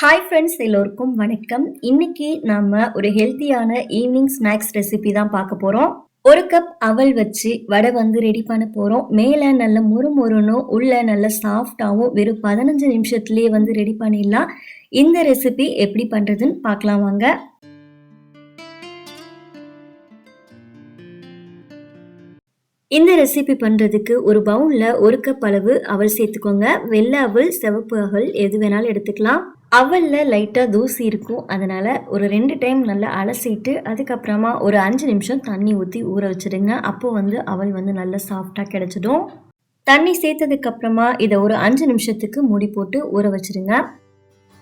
Hi friends எல்லோருக்கும் வணக்கம். இன்னைக்கு நாம ஒரு ஹெல்த்தியான ஈவினிங் ஸ்நாக்ஸ் ரெசிபி தான் பார்க்க போறோம். ஒரு கப் அவல் வச்சு வடை வந்து ரெடி பண்ண போறோம். மேலே நல்ல முறுமுறுனும் உள்ள நல்ல சாஃப்டாகவும் வெறும் பதினஞ்சு நிமிஷத்துலேயே வந்து ரெடி பண்ணிடலாம். இந்த ரெசிபி எப்படி பண்றதுன்னு பார்க்கலாம் வாங்க. இந்த ரெசிபி பண்ணுறதுக்கு ஒரு பவுலில் ஒரு கப் அளவு அவல் சேர்த்துக்கோங்க. வெள்ளை அவல் சிவப்பு அவல் எது வேணாலும் எடுத்துக்கலாம். அவலில் லைட்டாக தூசி இருக்கும். அதனால் ஒரு ரெண்டு டைம் நல்லா அலசிட்டு அதுக்கப்புறமா ஒரு அஞ்சு நிமிஷம் தண்ணி ஊற்றி ஊற வச்சுடுங்க. அப்போது வந்து அவல் வந்து நல்லா சாஃப்டாக கிடச்சிடும். தண்ணி சேர்த்ததுக்கப்புறமா இதை ஒரு அஞ்சு நிமிஷத்துக்கு மூடி போட்டு ஊற வச்சுடுங்க.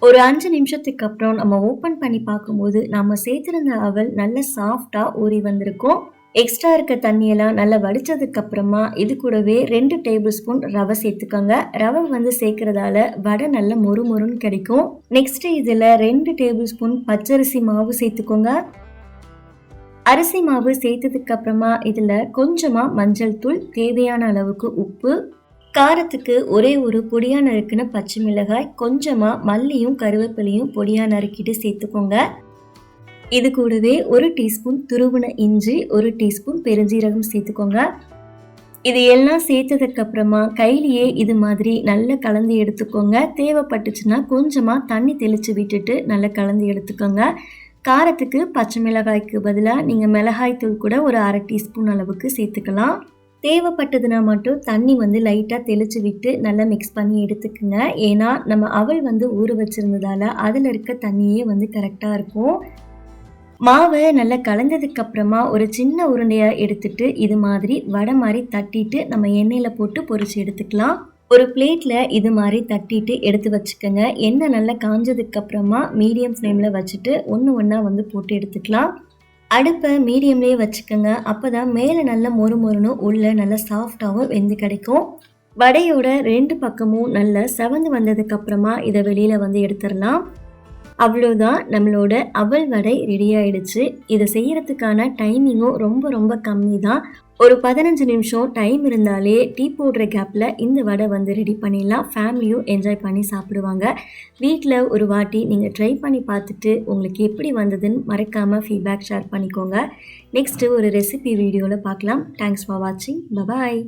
ஒரு அஞ்சு நிமிஷத்துக்கு அப்புறம் நம்ம ஓப்பன் பண்ணி பார்க்கும்போது நம்ம சேர்த்துருந்த அவல் நல்ல சாஃப்டாக ஊறி வந்திருக்கும். எக்ஸ்ட்ரா இருக்க தண்ணியெல்லாம் நல்லா வடித்ததுக்கு அப்புறமா இது கூடவே ரெண்டு டேபிள் ஸ்பூன் ரவை சேர்த்துக்கோங்க. ரவை வந்து சேர்க்கறதால வடை நல்ல மொறு மொறுன்னு கிடைக்கும். நெக்ஸ்ட் இதில் ரெண்டு டேபிள் ஸ்பூன் பச்சரிசி மாவு சேர்த்துக்கோங்க. அரிசி மாவு சேர்த்ததுக்கு அப்புறமா இதில் கொஞ்சமாக மஞ்சள் தூள் தேவையான அளவுக்கு உப்பு காரத்துக்கு ஒரே ஒரு பொடியாக நறுக்குன பச்சை மிளகாய் கொஞ்சமாக மல்லியும் கருவேப்பிலையும் பொடியாக நறுக்கிட்டு சேர்த்துக்கோங்க. இது கூடவே ஒரு டீஸ்பூன் துருவன இஞ்சி ஒரு டீஸ்பூன் பெருஞ்சீரகம் சேர்த்துக்கோங்க. இது எல்லாம் சேர்த்ததுக்கு அப்புறமா கையிலேயே இது மாதிரி நல்லா கலந்து எடுத்துக்கோங்க. தேவைப்பட்டுச்சுன்னா கொஞ்சமாக தண்ணி தெளித்து விட்டுட்டு நல்லா கலந்து எடுத்துக்கோங்க. காரத்துக்கு பச்சை மிளகாய்க்கு பதிலாக நீங்கள் மிளகாய் தூள் கூட ஒரு அரை டீஸ்பூன் அளவுக்கு சேர்த்துக்கலாம். தேவைப்பட்டதுனா மட்டும் தண்ணி வந்து லைட்டாக தெளித்து விட்டு நல்லா மிக்ஸ் பண்ணி எடுத்துக்கோங்க. ஏன்னா நம்ம அவள் வந்து ஊற வச்சுருந்ததால் அதில் இருக்க தண்ணியே வந்து கரெக்டாக இருக்கும். மாவை நல்லா கலந்ததுக்கு அப்புறமா ஒரு சின்ன உருண்டையாக எடுத்துட்டு இது மாதிரி வடை மாதிரி தட்டிட்டு நம்ம எண்ணெயில் போட்டு பொறிச்சு எடுத்துக்கலாம். ஒரு பிளேட்டில் இது மாதிரி தட்டிட்டு எடுத்து வச்சுக்கோங்க. எண்ணெய் நல்லா காஞ்சதுக்கு அப்புறமா மீடியம் ஃப்ளேமில் வச்சுட்டு ஒன்று ஒன்றா வந்து போட்டு எடுத்துக்கலாம். அடுப்பை மீடியம்லேயே வச்சுக்கோங்க. அப்போ தான் மேலே நல்ல மொறு மொறுனும் உள்ளே நல்லா சாஃப்டாகவும் வெந்து கிடைக்கும். வடையோட ரெண்டு பக்கமும் நல்லா செவந்து வந்ததுக்கப்புறமா இதை வெளியில் வந்து எடுத்துடலாம். அவ்வளோதான் நம்மளோட அவல் வடை ரெடி ஆயிடுச்சு. இதை செய்யறதுக்கான டைமிங்கும் ரொம்ப ரொம்ப கம்மி தான் ஒரு பதினஞ்சு நிமிஷம் டைம் இருந்தாலே டீ போடுற கேப்பில் இந்த வடை வந்து ரெடி பண்ணிடலாம். ஃபேமிலியும் என்ஜாய் பண்ணி சாப்பிடுவாங்க. வீட்டில் ஒரு வாட்டி நீங்கள் ட்ரை பண்ணி பார்த்துட்டு உங்களுக்கு எப்படி வந்ததுன்னு மறக்காமல் ஃபீட்பேக் ஷேர் பண்ணிக்கோங்க. நெக்ஸ்ட்டு ஒரு ரெசிபி வீடியோவில் பார்க்கலாம். தேங்க்ஸ் ஃபார் வாட்சிங் பபாய்